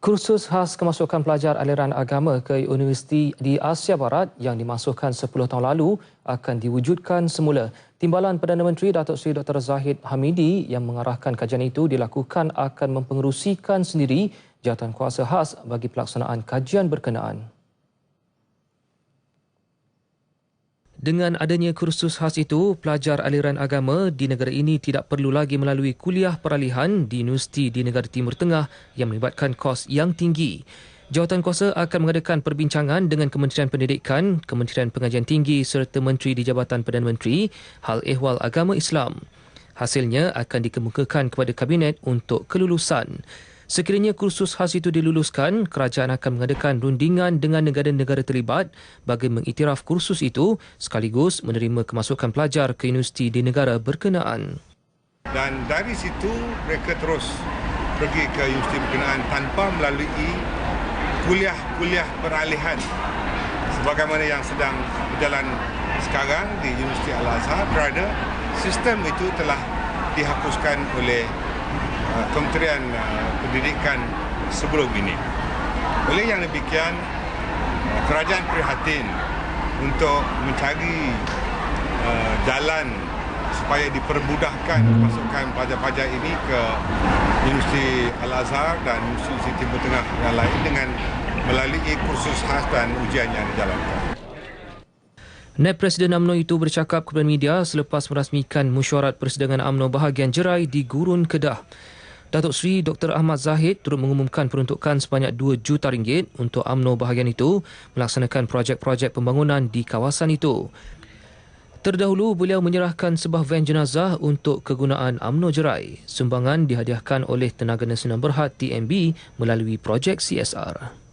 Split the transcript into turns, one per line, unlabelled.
Kursus khas kemasukan pelajar aliran agama ke Universiti di Asia Barat yang dimasukkan 10 tahun lalu akan diwujudkan semula. Timbalan Perdana Menteri Datuk Seri Dr. Zahid Hamidi yang mengarahkan kajian itu dilakukan akan mempengerusikan sendiri jawatan kuasa khas bagi pelaksanaan kajian berkenaan. Dengan adanya kursus khas itu, pelajar aliran agama di negara ini tidak perlu lagi melalui kuliah peralihan di universiti di negara Timur Tengah yang melibatkan kos yang tinggi. Jawatan kuasa akan mengadakan perbincangan dengan Kementerian Pendidikan, Kementerian Pengajian Tinggi serta Menteri di Jabatan Perdana Menteri hal ehwal agama Islam. Hasilnya akan dikemukakan kepada Kabinet untuk kelulusan. Sekiranya kursus khas itu diluluskan, kerajaan akan mengadakan rundingan dengan negara-negara terlibat bagi mengiktiraf kursus itu sekaligus menerima kemasukan pelajar ke universiti di negara berkenaan.
Dan dari situ mereka terus pergi ke universiti berkenaan tanpa melalui kuliah-kuliah peralihan sebagaimana yang sedang berjalan sekarang di Universiti Al-Azhar kerana sistem itu telah dihapuskan oleh Uh, Kementerian uh, Pendidikan sebelum ini. Oleh yang demikian, uh, kerajaan prihatin untuk mencari jalan supaya dipermudahkan pasukan pelajar-pelajar ini ke Universiti Al-Azhar dan Universiti Timur Tengah yang lain dengan melalui kursus khas dan ujian yang dijalankan.
Naib Presiden UMNO itu bercakap kepada media selepas merasmikan mesyuarat persidangan UMNO bahagian Jerai di Gurun Kedah. Datuk Seri Dr. Ahmad Zahid turut mengumumkan peruntukan sebanyak 2 juta ringgit untuk AMNO bahagian itu melaksanakan projek-projek pembangunan di kawasan itu. Terdahulu, beliau menyerahkan sebuah van jenazah untuk kegunaan AMNO Jerai. Sumbangan dihadiahkan oleh Tenaga Nasional Berhad TMB melalui projek CSR.